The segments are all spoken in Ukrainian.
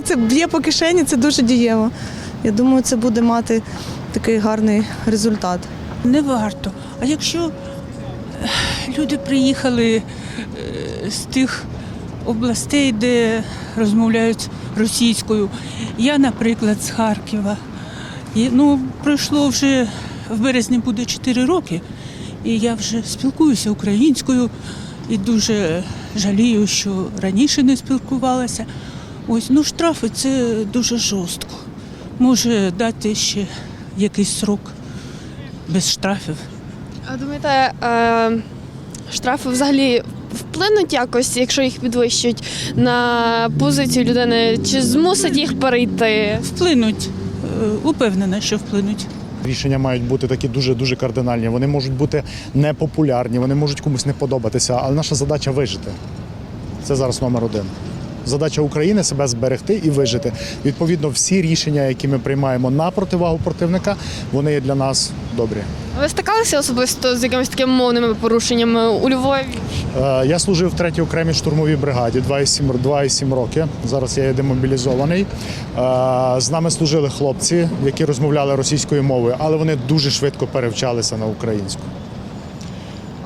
це б'є по кишені, це дуже дієво. Я думаю, це буде мати такий гарний результат. Не варто. А якщо люди приїхали е, з тих областей, де розмовляють російською, я, наприклад, з Харкова. І, ну, пройшло вже в березні буде 4 роки, і я вже спілкуюся українською і дуже жалію, що раніше не спілкувалася. Ось, ну, штрафи це дуже жорстко. Може дати ще якийсь срок без штрафів. А думаєте, е, штрафи взагалі вплинуть якось, якщо їх підвищують на позицію людини, чи змусить їх перейти? Вплинуть, е, упевнена, що вплинуть. Рішення мають бути такі дуже дуже кардинальні. Вони можуть бути непопулярні, вони можуть комусь не подобатися, але наша задача вижити. Це зараз номер один. Задача України себе зберегти і вижити. Відповідно, всі рішення, які ми приймаємо на противагу противника, вони є для нас добрі. Ви стикалися особисто з якимись такими мовними порушеннями у Львові? Е, Я служив в 3-й окремій штурмовій бригаді 2,7 2,7 роки. Зараз я є демобілізований. Е, З нами служили хлопці, які розмовляли російською мовою, але вони дуже швидко перевчалися на українську.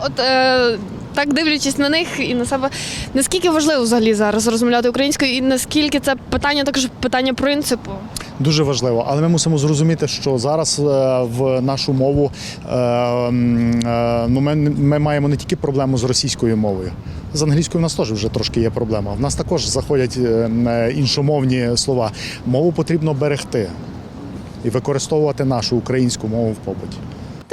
От е, так дивлячись на них і на себе, наскільки важливо взагалі зараз розмовляти українською, і наскільки це питання також питання принципу? Дуже важливо, але ми мусимо зрозуміти, що зараз е, в нашу мову е, е, ну, ми, ми маємо не тільки проблему з російською мовою. З англійською в нас теж вже трошки є проблема. В нас також заходять іншомовні слова. Мову потрібно берегти і використовувати нашу українську мову в побуті.